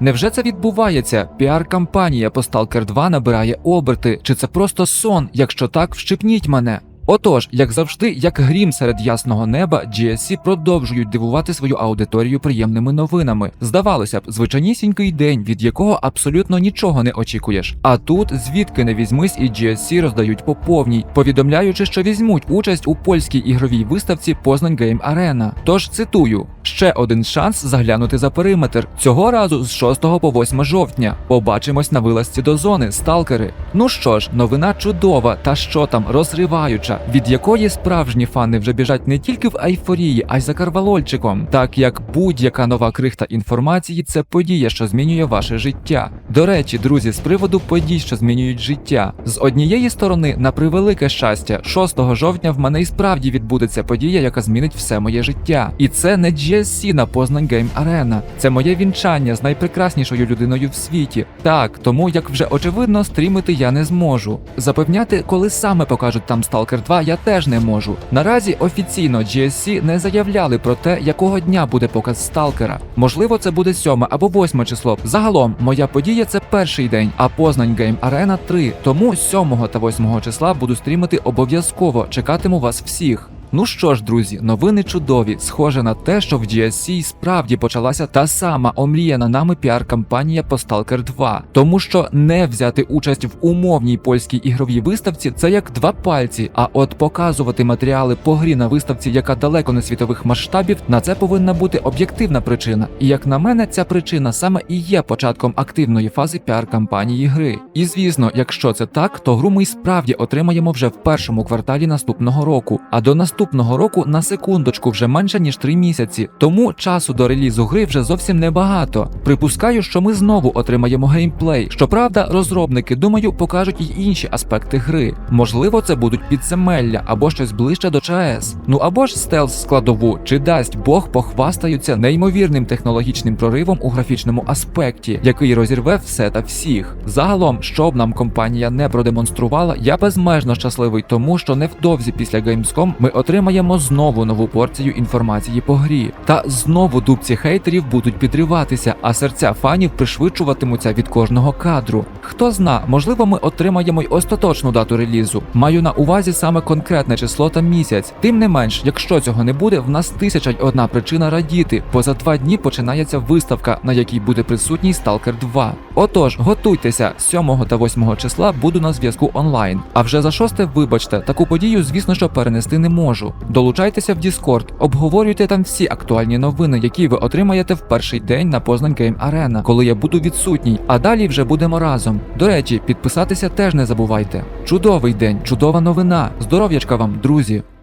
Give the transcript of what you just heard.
Невже це відбувається? Піар-кампанія по Stalker 2 набирає оберти, чи це просто сон? Якщо так, вщипніть мене. Отож, як завжди, як грім серед ясного неба, GSC продовжують дивувати свою аудиторію приємними новинами. Здавалося б, звичайнісінький день, від якого абсолютно нічого не очікуєш. А тут звідки не візьмись, і GSC роздають по повній, повідомляючи, що візьмуть участь у польській ігровій виставці Познань Game Arena. Тож цитую: ще один шанс заглянути за периметр. Цього разу з 6 по 8 жовтня. Побачимось на вилазці до зони, сталкери. Ну що ж, новина чудова, та що там розриваюча, від якої справжні фани вже біжать не тільки в айфорії, а й за карвалольчиком, так як будь-яка нова крихта інформації це подія, що змінює ваше життя. До речі, друзі, з приводу подій, що змінюють життя, з однієї сторони, на превелике щастя, 6 жовтня в мене і справді відбудеться подія, яка змінить все моє життя. І це не GSC на Познань Game Arena. Це моє вінчання з найпрекраснішою людиною в світі. Так, тому як вже очевидно, стрімити я не зможу. Запевняти, коли саме покажуть там Stalker 2, я теж не можу. Наразі офіційно GSC не заявляли про те, якого дня буде показ Сталкера. Можливо, це буде 7 або 8 число. Загалом, моя подія це перший день, а Познань Game Arena 3. Тому 7 та 8 числа буду стрімити обов'язково. Чекатиму вас всіх. Ну що ж, друзі, новини чудові. Схоже на те, що в GSC справді почалася та сама омріяна нами піар-кампанія по Stalker 2. Тому що не взяти участь в умовній польській ігровій виставці це як два пальці. А от показувати матеріали по грі на виставці, яка далеко не світових масштабів, на це повинна бути об'єктивна причина. І як на мене, ця причина саме і є початком активної фази піар-кампанії гри. І звісно, якщо це так, то гру ми й справді отримаємо вже в першому кварталі наступного року. А до наступного року на секундочку вже менше ніж 3 місяці. Тому часу до релізу гри вже зовсім небагато. Припускаю, що ми знову отримаємо геймплей. Щоправда, розробники, думаю, покажуть й інші аспекти гри. Можливо, це будуть підземелля або щось ближче до ЧАЕС. Ну або ж стелс складову, чи дасть Бог похвастаються неймовірним технологічним проривом у графічному аспекті, який розірве все та всіх. Загалом, що б нам компанія не продемонструвала, я безмежно щасливий, тому що невдовзі після Gamescom ми отримаємо знову нову порцію інформації по грі. Та знову дубці хейтерів будуть підриватися, а серця фанів пришвидшуватимуться від кожного кадру. Хто зна, можливо, ми отримаємо й остаточну дату релізу. Маю на увазі саме конкретне число та місяць. Тим не менш, якщо цього не буде, в нас тисяча й одна причина радіти, бо за два дні починається виставка, на якій буде присутній Stalker 2. Отож, готуйтеся, 7 та 8 числа буду на зв'язку онлайн. А вже за 6, вибачте, таку подію, звісно, що перенести не можу. Долучайтеся в Discord, обговорюйте там всі актуальні новини, які ви отримаєте в перший день на Познань Game Arena, коли я буду відсутній. А далі вже будемо разом. До речі, підписатися теж не забувайте. Чудовий день, чудова новина. Здоров'ячка вам, друзі!